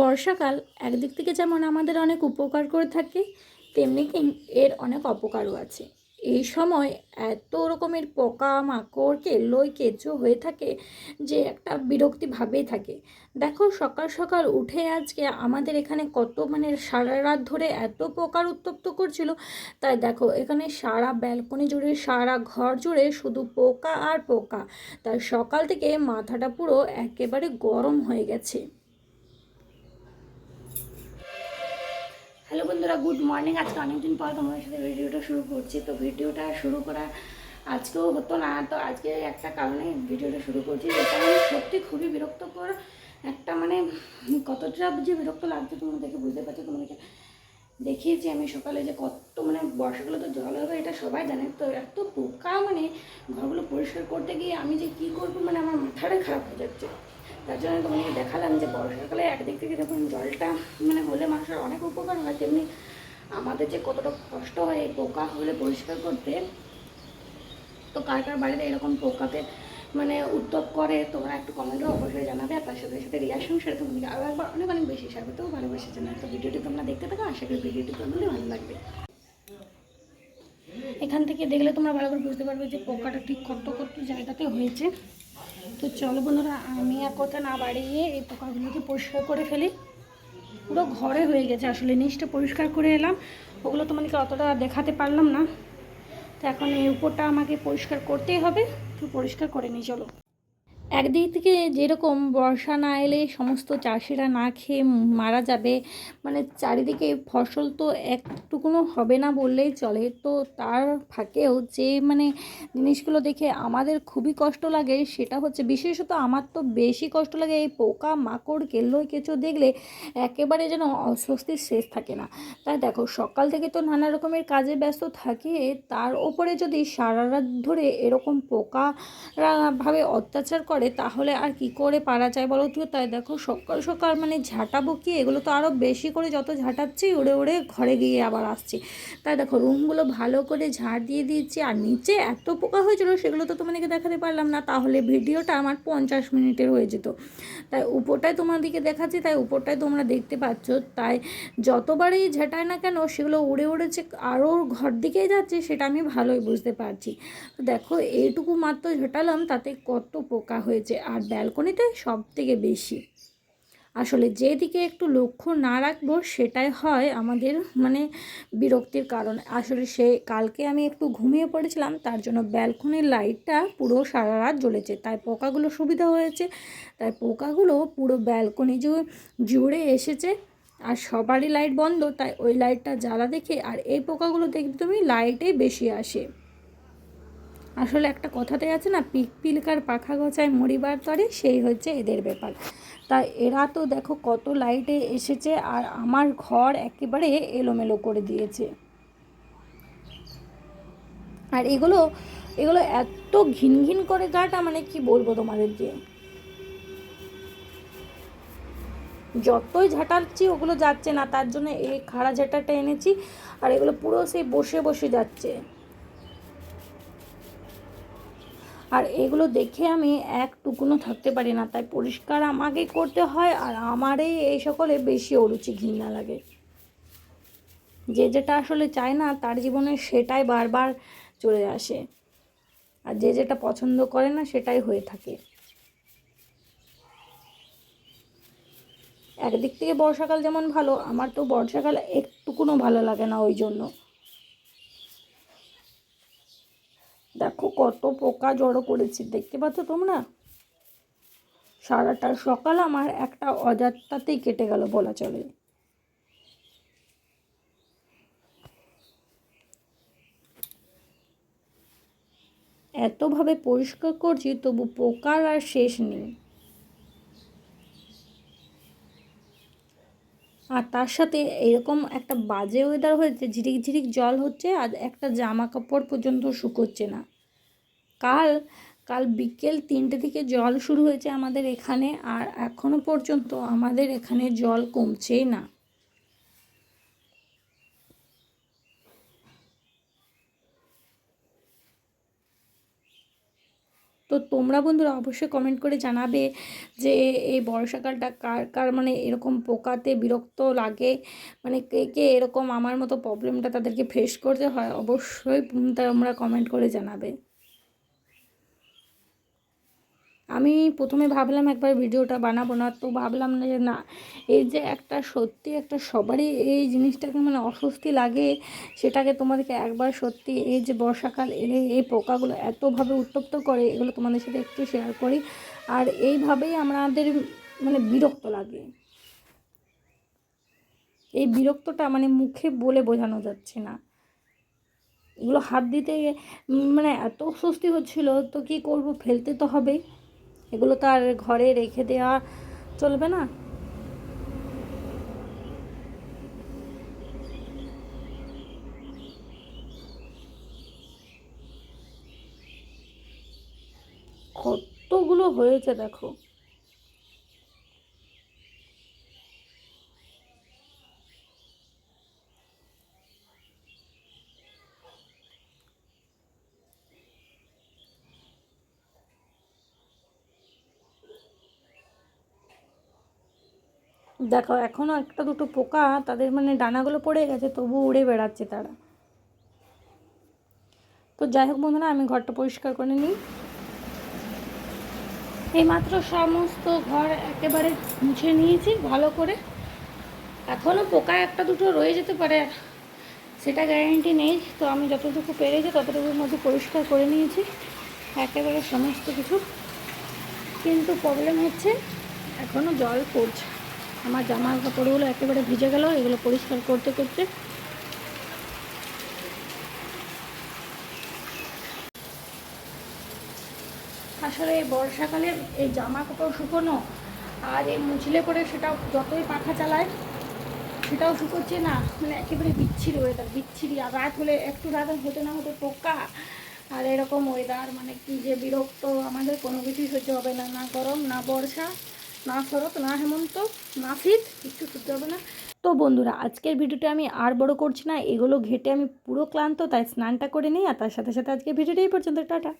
বর্ষাকাল একদিক থেকে যেমন আমাদের অনেক উপকার করে থাকে, তেমনি এর অনেক অপকারও আছে। এই সময় এত রকমের পোকা, মাকড়, কেল্লই, কেঁচো হয়ে থাকে যে একটা বিরক্তি ভাবেই থাকে। দেখো সকাল সকাল উঠে আজকে আমাদের এখানে কত মানে সারা রাত ধরে এত পোকার উত্তপ্ত করছিল। তাই দেখো এখানে সারা ব্যালকনি জুড়ে, সারা ঘর জুড়ে শুধু পোকা আর পোকা। তাই সকাল থেকে মাথাটা পুরো একেবারে গরম হয়ে গেছে। হ্যালো বন্ধুরা, গুড মর্নিং। আজকে অনেকদিন পর তোমাদের সাথে ভিডিওটা শুরু করছি। তো ভিডিওটা শুরু করা আজকেও হতো না, তো আজকে একটা কারণে ভিডিওটা শুরু করছি। যেটা আমি সত্যি খুবই বিরক্তকর একটা মানে কতটা যে বিরক্ত লাগছে তোমরা দেখে বুঝতে পারছ। তোমাদেরকে দেখিয়েছি আমি সকালে যে কত মানে বর্ষাগুলো তো জল হবে, এটা সবাই জানে। তো এত পোকা মানে ঘরগুলো পরিষ্কার করতে গিয়ে আমি যে কী করব মানে আমার মাথাটাই খারাপ হয়ে যাচ্ছে। তার জন্য তোমাকে দেখালাম যে বর্ষাকালে একদিক থেকে দেখুন জলটা মানে হলে মানুষের অনেক উপকার হয়, তেমনি আমাদের যে কতটা কষ্ট হয় এই পোকা হলে পরিষ্কার করতে। তো কার কার বাড়িতে এরকম পোকাতে মানে উদ্যোগ করে তোমরা একটু কমেন্টে অবশ্যই জানাবে আর তার সাথে সাথে রিয়াকশন সেটা তোমাকে আরও একবার অনেক অনেক বেশি স্বাগতও ভালোবেসে জানাবে তো ভিডিওটি তোমরা দেখতে থাকো, আশা করি ভিডিওটি তোমাদের ভালো লাগবে। এখান থেকে দেখলে তোমরা ভালো করে বুঝতে পারবে যে পোকাটা ঠিক কত কত জায়গাতে হয়েছে। তো চলো বন্ধুরা, আমি আর কথা না বাড়িয়ে এই পোকাগুলোকে পরিষ্কার করে ফেলি। পুরো ঘরে হয়ে গেছে, আসলে নিচটা পরিষ্কার করে এলাম। ওগুলো তোমাদেরকে অতটা দেখাতে পারলাম না। তো এখন এই উপরটা আমাকে পরিষ্কার করতেই হবে। তো পরিষ্কার করে নিই, চলো। একদিক থেকে যেরকম বর্ষা না এলে সমস্ত চাষিরা না খেয়ে মারা যাবে মানে চারিদিকে ফসল তো একটুকুনো হবে না বললেই চলে। তো তার ফাঁকেও যে মানে জিনিসগুলো দেখে আমাদের খুবই কষ্ট লাগে সেটা হচ্ছে বিশেষত আমার তো বেশি কষ্ট লাগে এই পোকা মাকড়, কেল্লই কেঁচো দেখলে একেবারে যেন অস্বস্তির শেষ থাকে না। তাই দেখো, সকাল থেকে তো নানা রকমের কাজে ব্যস্ত থাকে, তার ওপরে যদি সারা রাত ধরে এরকম পোকারা ভাবে অত্যাচার করে তাহলে আর কি করে পারা যায় বলো তো? তাই দেখো, সকাল সকাল মানে ঝাঁটাবো কি এগুলো তো আরও বেশি করে যত ঝাঁটাচ্ছি, উড়ে উড়ে ঘরে গিয়ে আবার আসছি। তাই দেখো, রুমগুলো ভালো করে ঝাড় দিয়ে দিয়েছি আর নিচে এত পোকা হয়েছিল, সেগুলো তো তোমাদেরকে দেখাতে পারলাম না, তাহলে ভিডিওটা আমার পঞ্চাশ মিনিটের হয়ে যেত। তাই উপরটায় তোমাদেরকে দেখাচ্ছি, তাই উপরটায় তোমরা দেখতে পাচ্ছ। তাই যতবারই ঝাঁটায় না কেন, সেগুলো উড়ে উড়েছে আরও ঘর দিকেই যাচ্ছে, সেটা আমি ভালোই বুঝতে পারছি। দেখো, এইটুকু মাত্র ঝেঁটালাম, তাতে কত পোকা হয়েছে আর ব্যালকনিতে সব থেকে বেশি। আসলে যেদিকে একটু লক্ষ্য না রাখব সেটাই হয় আমাদের মানে বিরক্তির কারণ। আসলে সে কালকে আমি একটু ঘুমিয়ে পড়েছিলাম, তার জন্য ব্যালকনির লাইটটা পুরো সারা রাত জ্বলেছে। তাই পোকাগুলো সুবিধা হয়েছে, তাই পোকাগুলো পুরো ব্যালকনি জুড়ে এসেছে আর সবারই লাইট বন্ধ, তাই ওই লাইটটা জ্বালা দেখে আর এই পোকাগুলো দেখবে তুমি লাইটেই বেশি আসে। আসলে একটা কথাতে আছে না, পিক পিলকার পাখা গছায় মরিবার তরে সেই হচ্ছে এদের ব্যাপার। তা এরা তো দেখো কত লাইটে এসেছে আর আমার ঘর একেবারে এলোমেলো করে দিয়েছে। আর এগুলো এগুলো এত ঘিন ঘিন করে গাটা মানে কি বলব তোমাদেরকে? যতই ঝাঁটাচ্ছি ওগুলো যাচ্ছে না, তার জন্য এই খাড়া ঝাঁটাটা এনেছি আর এগুলো পুরো সেই বসে বসে যাচ্ছে। আর এগুলো দেখে আমি এক একটুকুনও থাকতে পারি না। তাই পরিষ্কার আমাকে করতে হয় আর আমারই এই সকলে বেশি অরুচি ঘৃণা লাগে। যে যেটা আসলে চায় না, তার জীবনে সেটাই বারবার চলে আসে। আর যে যেটা পছন্দ করে না, সেটাই হয়ে থাকে। একদিক থেকে বর্ষাকাল যেমন ভালো, আমার তো বর্ষাকাল একটুকুনও ভালো লাগে না ওই জন্য। দেখো কত পোকা জড়ো করেছি। দেখতে পাচ্ছ তোমরা? সারাটা সকাল আমার একটা অজাত্তাতেই কেটে গেল, বলা চলে। এতভাবে পরিষ্কার করছি, তবু পোকার আর শেষ নেই। আর তার সাথে এরকম একটা বাজে ওয়েদার হয়েছে, ঝিরিক ঝিরিক জল হচ্ছে আর একটা জামা কাপড় পর্যন্ত শুকোচ্ছে না। কাল কাল বিকেল তিনটে থেকে জল শুরু হয়েছে আমাদের এখানে আর এখনও পর্যন্ত আমাদের এখানে জল কমছেই না। তো তোমরা বন্ধুরা অবশ্যই কমেন্ট করে জানাবে যে এই বর্ষাকালটা কার কার মানে এরকম পোকাতে বিরক্ত লাগে? মানে কে কে এরকম আমার মতো প্রবলেমটা তাদেরকে ফেস করতে হয়? অবশ্যই তোমরা কমেন্ট করে জানাবে। আমি প্রথমে ভাবলাম একবার ভিডিওটা বানাবো না, তো ভাবলাম না যে না, এই যে একটা সত্যি একটা সবারই এই জিনিসটাকে মানে অস্বস্তি লাগে, সেটাকে তোমাদেরকে একবার সত্যি এই যে বর্ষাকাল এলে এই পোকাগুলো এতভাবে উত্তপ্ত করে, এগুলো তোমাদের সাথে একটু শেয়ার করি। আর এইভাবেই আমাদের মানে বিরক্ত লাগে। এই বিরক্তটা মানে মুখে বলে বোঝানো যাচ্ছে না। এগুলো হাত দিতে মানে এত স্বস্তি হচ্ছিল, তো কি করব? ফেলতে তো হবে এগুলো তো আর ঘরে রেখে দেওয়া চলবে না। কতগুলো হয়েছে দেখো। দেখো এখনও একটা দুটো পোকা, তাদের মানে ডানাগুলো পড়ে গেছে তবু উড়ে বেড়াচ্ছে তারা। তো যাই হোক বন্ধুরা, আমি ঘরটা পরিষ্কার করে নিই। এইমাত্র সমস্ত ঘর একেবারে মুছে নিয়েছি, ভালো করে। এখনও পোকা একটা দুটো রয়ে যেতে পারে, সেটা গ্যারেন্টি নেই। তো আমি যতটুকু পেরেছি, ততটুকুর মধ্যে পরিষ্কার করে নিয়েছি, একেবারে সমস্ত কিছু। কিন্তু প্রবলেম হচ্ছে এখনও জল পড়ছে। আমার জামা কাপড়গুলো একেবারে ভিজে গেল, এগুলো পরিষ্কার করতে করতে। আসলে এই বর্ষাকালে এই জামা কাপড় শুকোনো আর এই মুছলে পরে সেটা যতই পাখা চালায়, সেটাও শুকোচ্ছে না। মানে একেবারে বিচ্ছিরি ওয়েদার বিচ্ছিরি। আর রাত হলে একটু রাত হতে না হতে পোকা। আর এরকম ওয়েদার মানে কি যে বিরক্ত। আমাদের কোনো কিছুই সহ্য হবে না না গরম, না বর্ষা। না শরৎ, না হেমন্ত, না শীত, একটু শুতে হবে না। তো বন্ধুরা, আজকের ভিডিওটা আমি আর বড় করছি না। এগুলো ঘেটে আমি পুরো ক্লান্ত, তাই স্নানটা করে নিই আর তার সাথে সাথে আজকে ভিডিওটাই পর্যন্ত। টাটা।